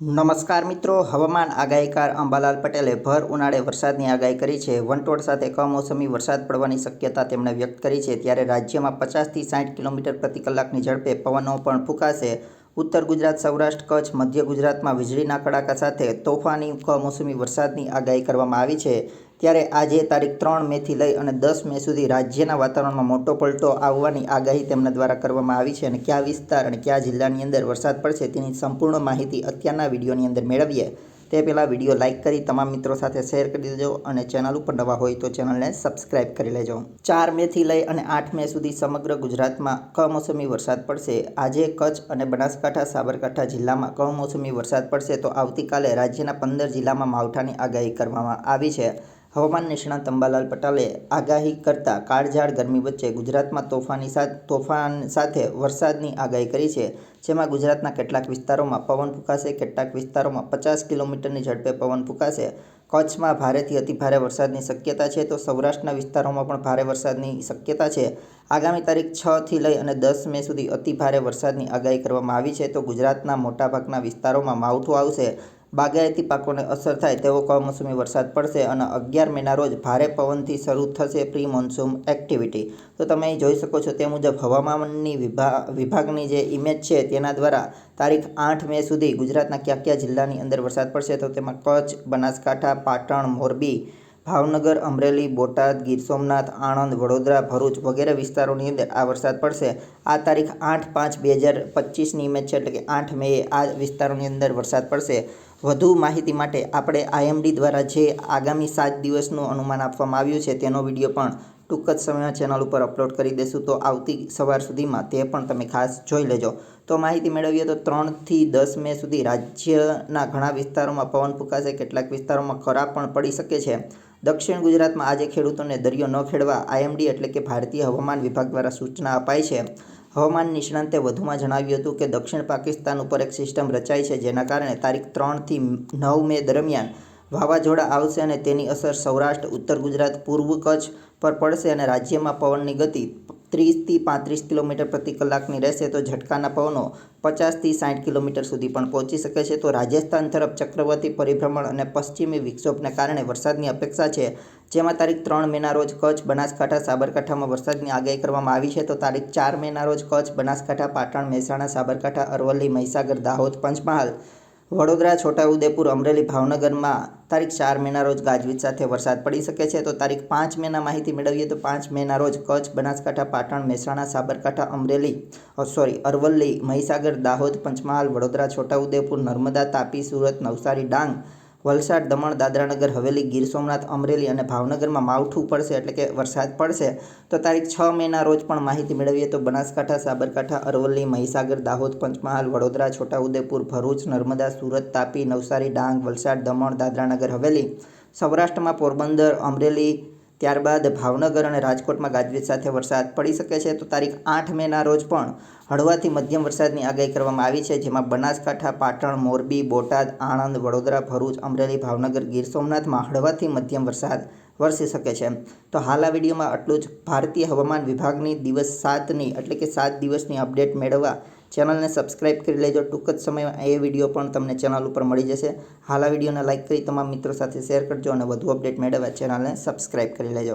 નમસ્કાર મિત્રો, હવામાન આગાહીકાર અંબાલાલ પટેલે ભર ઉનાળે વરસાદની આગાહી કરી છે. વંટોળ સાથે કમોસમી વરસાદ પડવાની શક્યતા તેમણે વ્યક્ત કરી છે. ત્યારે રાજ્યમાં પચાસથી સાઠ કિલોમીટર પ્રતિ કલાકની ઝડપે પવનો પણ ફૂંકાશે. ઉત્તર ગુજરાત, સૌરાષ્ટ્ર, કચ્છ, મધ્ય ગુજરાતમાં વીજળીના કડાકા સાથે તોફાની કમોસમી વરસાદની આગાહી કરવામાં આવી છે. ત્યારે આજે તારીખ ત્રણ મેથી લઈ અને દસ મે સુધી રાજ્યના વાતાવરણમાં મોટો પલટો આવવાની આગાહી તેમના દ્વારા કરવામાં આવી છે અને કયા વિસ્તાર અને કયા જિલ્લાની અંદર વરસાદ પડશે તેની સંપૂર્ણ માહિતી અત્યારના વિડીયોની અંદર મેળવીએ. તે પહેલાં વીડિયો લાઇક કરી તમામ મિત્રો સાથે શેર કરી દેજો અને ચેનલ ઉપર નવા હોય તો ચેનલને સબસ્ક્રાઇબ કરી લેજો. ચાર મેથી લઈ અને આઠ મે સુધી સમગ્ર ગુજરાતમાં કમોસમી વરસાદ પડશે. આજે કચ્છ અને બનાસકાંઠા, સાબરકાંઠા જિલ્લામાં કમોસમી વરસાદ પડશે તો આવતીકાલે રાજ્યના પંદર જિલ્લામાં માવઠાની આગાહી કરવામાં આવી છે. હવામાન નિષ્ણાત અંબાલાલ પટેલે આગાહી કરતા કાળઝાળ ગરમી વચ્ચે ગુજરાતમાં તોફાની તોફાન સાથે વરસાદની આગાહી કરી છે, જેમાં ગુજરાતના કેટલાક વિસ્તારોમાં પવન ફૂંકાશે, કેટલાક વિસ્તારોમાં પચાસ કિલોમીટરની ઝડપે પવન ફૂંકાશે. કચ્છમાં ભારેથી અતિભારે વરસાદની શક્યતા છે તો સૌરાષ્ટ્રના વિસ્તારોમાં પણ ભારે વરસાદની શક્યતા છે. આગામી તારીખ છથી લઈ અને દસ મે સુધી અતિભારે વરસાદની આગાહી કરવામાં આવી છે તો ગુજરાતના મોટાભાગના વિસ્તારોમાં માવઠું આવશે. બાગાયતી પાકોને અસર થાય તેવો કમોસમી વરસાદ પડશે અને અગિયાર મેના રોજ ભારે પવનથી શરૂ થશે પ્રી મોન્સૂન એક્ટિવિટી. તો તમે અહીં જોઈ શકો છો તે મુજબ હવામાનની વિભાગ વિભાગની જે ઇમેજ છે તેના દ્વારા તારીખ આઠ મે સુધી ગુજરાતના કયા કયા જિલ્લાની અંદર વરસાદ પડશે તો તેમાં કચ્છ, બનાસકાંઠા, પાટણ, મોરબી, ભાવનગર, અમરેલી, બોટાદ, ગીર સોમનાથ, આણંદ, વડોદરા, ભરૂચ વગેરે વિસ્તારોની અંદર આ વરસાદ પડશે. આ તારીખ આઠ પાંચ બે હજાર પચીસની ઇમેજ છે એટલે કે આઠ મે આ વિસ્તારોની અંદર વરસાદ પડશે. વધુ માહિતી માટે આપણે આઈએમડી દ્વારા જે આગામી સાત દિવસનું અનુમાન આપવામાં આવ્યું છે, તેનો વીડિયો પણ ટૂંક જ સમયમાં ચેનલ ઉપર અપલોડ કરી દેશું તો આવતી સવાર સુધીમાં તે પણ તમે ખાસ જોઈ લેજો. તો માહિતી મેળવીએ તો ત્રણથી દસ મે સુધી રાજ્યના ઘણા વિસ્તારોમાં પવન ફૂંકાશે. કેટલાક વિસ્તારોમાં ખરાબ પણ પડી શકે છે. દક્ષિણ ગુજરાતમાં આજે ખેડૂતોને દરિયો ન ખેડવા આઈએમડી એટલે કે ભારતીય હવામાન વિભાગ દ્વારા સૂચના અપાઈ છે. હવામાન નિષ્ણાંતે વધુમાં જણાવ્યું હતું કે દક્ષિણ પાકિસ્તાન ઉપર એક સિસ્ટમ રચાઈ છે જેના કારણે તારીખ ત્રણથી નવ મે દરમિયાન વાવાઝોડા આવશે અને તેની અસર સૌરાષ્ટ્ર, ઉત્તર ગુજરાત, પૂર્વ કચ્છ પર પડશે અને રાજ્યમાં પવનની ગતિ ત્રીસથી પાંત્રીસ કિલોમીટર પ્રતિ કલાકની રહેશે તો ઝટકાના પવનો પચાસથી સાઠ કિલોમીટર સુધી પણ પહોંચી શકે છે. તો રાજસ્થાન તરફ ચક્રવર્તી પરિભ્રમણ અને પશ્ચિમી વિક્ષોભને કારણે વરસાદની અપેક્ષા છે. જેમાં તારીખ ત્રણ મેના રોજ કચ્છ, બનાસકાંઠા, સાબરકાંઠામાં વરસાદની આગાહી કરવામાં આવી છે. તો તારીખ ચાર મેના રોજ કચ્છ, બનાસકાંઠા, પાટણ, મહેસાણા, સાબરકાંઠા, અરવલ્લી, મહીસાગર, દાહોદ, પંચમહાલ, વડોદરા, છોટાઉદેપુર, અમરેલી, ભાવનગરમાં તારીખ ચાર મેના રોજ ગાજવીજ સાથે વરસાદ પડી શકે છે, તો તારીખ પાંચ મેના માહિતી મેળવીએ તો પાંચ મેના રોજ કચ્છ, બનાસકાંઠા, પાટણ, મહેસાણા, સાબરકાંઠા, અમરેલી સોરી, અરવલ્લી, મહીસાગર, દાહોદ, પંચમહાલ, વડોદરા, છોટાઉદેપુર, નર્મદા, તાપી, સુરત, નવસારી, ડાંગ વલસાડ, દમણ, દાદરાનગર, હવેલી, ગીર સોમનાથ, અમરેલી અને ભાવનગરમાં માવઠું પડશે એટલે કે વરસાદ પડશે, તો તારીખ છ મેના રોજ પણ માહિતી મેળવીએ તો બનાસકાંઠા, સાબરકાંઠા, અરવલ્લી, મહીસાગર, દાહોદ, પંચમહાલ, વડોદરા, છોટાઉદેપુર, ભરૂચ, નર્મદા, સુરત, તાપી, નવસારી, ડાંગ, વલસાડ, દમણ, દાદરાનગર, હવેલી, સૌરાષ્ટ્રમાં પોરબંદર, અમરેલી ત્યારબાદ ભાવનગર અને રાજકોટમાં ગાજવીજ સાથે વરસાદ પડી શકે છે, તો તારીખ આઠ મેના રોજ પણ હળવાથી મધ્યમ વરસાદની આગાહી કરવામાં આવી છે, જેમાં બનાસકાંઠા, પાટણ, મોરબી, બોટાદ, આણંદ, વડોદરા, ભરૂચ, અમરેલી, ભાવનગર, ગીર સોમનાથમાં હળવાથી મધ્યમ વરસાદ વરસી શકે છે. તો હાલ આ વિડીયોમાં આટલું જ. ભારતીય હવામાન વિભાગની દિવસ સાતની એટલે કે સાત દિવસની અપડેટ મેળવવા ચેનલને સબસ્ક્રાઇબ કરી લેજો. ટૂંક જ સમયમાં એ વીડિયો પણ તમને ચેનલ ઉપર મળી જશે. હાલ આ વિડીયોને લાઇક કરી તમામ મિત્રો સાથે શેર કરજો અને વધુ અપડેટ મેળવવા ચેનલને સબસ્ક્રાઇબ કરી લેજો.